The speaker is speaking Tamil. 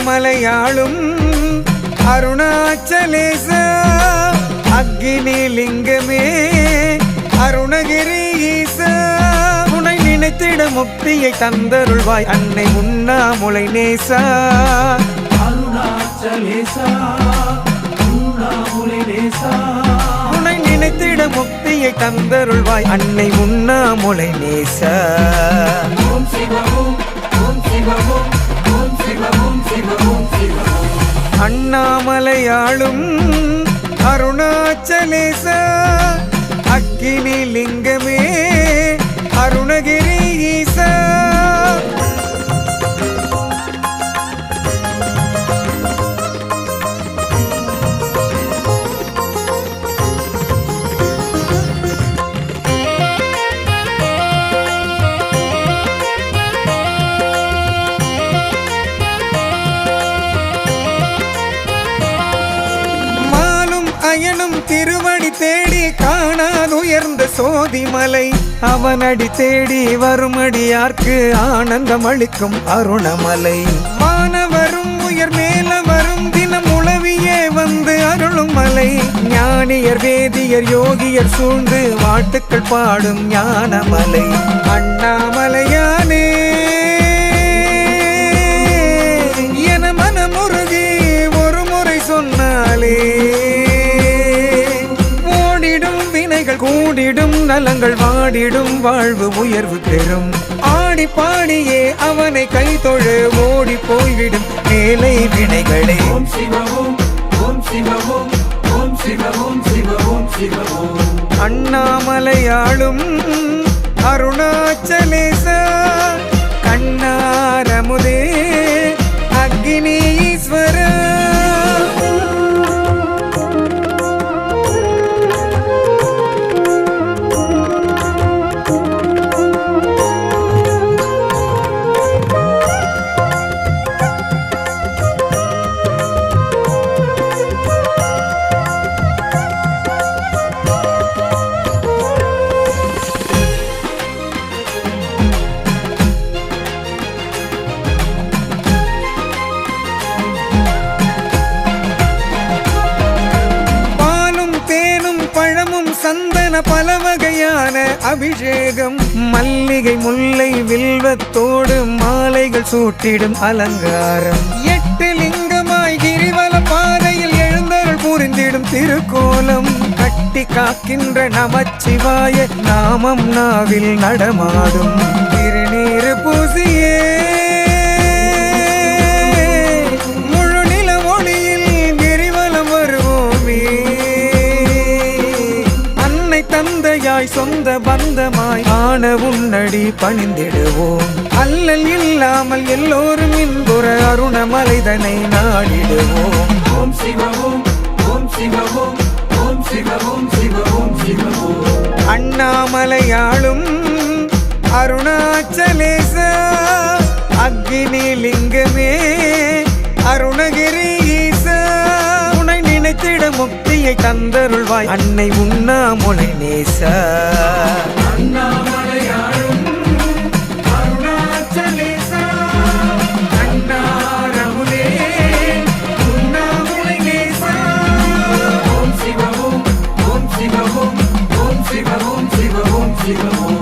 அண்ணாமலையாளும் அருணாச்சலேச அக்னி லிங்கமே அருணகிரி ஈசா உனை நினைத்திட முக்தியை தந்தருள்வாய் அன்னை உண்ணாமுலை நேசா. உனை நினைத்திட முக்தியை தந்தருள்வாய் அன்னை உண்ணாமுலை நேசா. ஓம் சிவமும் ஓம் சிவமும். அண்ணாமலையாளும் அருணாச்சலேச அக்கினி லிங்கமே அருணகிரி ஈசா. மாலும் திருவடி தேடி காணாதுயர்ந்த சோதிமலை. அவனடி தேடி வருமடியார்க்கு ஆனந்தம் அளிக்கும் அருணமலை. மாணவரும் உயர் மேல வரும் தினம் உளவியே வந்து அருளும் மலை. ஞானியர் வேதியர் யோகியர் சூழ்ந்து வாழ்த்துக்கள் பாடும் ஞானமலை. அண்ணாமலையானே நலங்கள் வாடிடும் வாழ்வு உயர்வு பெறும். ஆடி பாடியே அவனை கைதொழு ஓடி போய்விடும். மேலை வினைகளே. ஓம் சிவமும் ஓம் சிவமும் ஓம் சிவமும் சிவமும் சிவமும் அண்ணாமலையாளும் அருணாச்சலேச பல வகையான அபிஷேகம். மல்லிகை முல்லை வில்வத்தோடு மாலைகள் சூட்டிடும் அலங்காரம். எட்டு லிங்கமாய் கிரிவல பாதையில் எழுந்தருள் புரிந்திடும் திருக்கோலம். கட்டி காக்கின்ற நமச்சிவாய நாமம் நாவில் நடமாடும். திருநீறு பூசிய தந்தையாய் சொந்த பந்தமாய் ஆன உன்னடி பணிந்திடுவோம். அல்லல் இல்லாமல் எல்லோரும் இன்புற அருணமலைதனை நாடிடுவோம். ஓம் சிவமும் ஓம் சிவமும் ஓம் சிவமும் சிவமும் சிவமும் அண்ணாமலையாளும் அருணாச்சலேச அக்னி லிங்கமே அருணகிரி ஈசா உனை நினைத்திட மழையை தந்தருள்வாய் அன்னை உண்ணாமொழி நேச Thank you.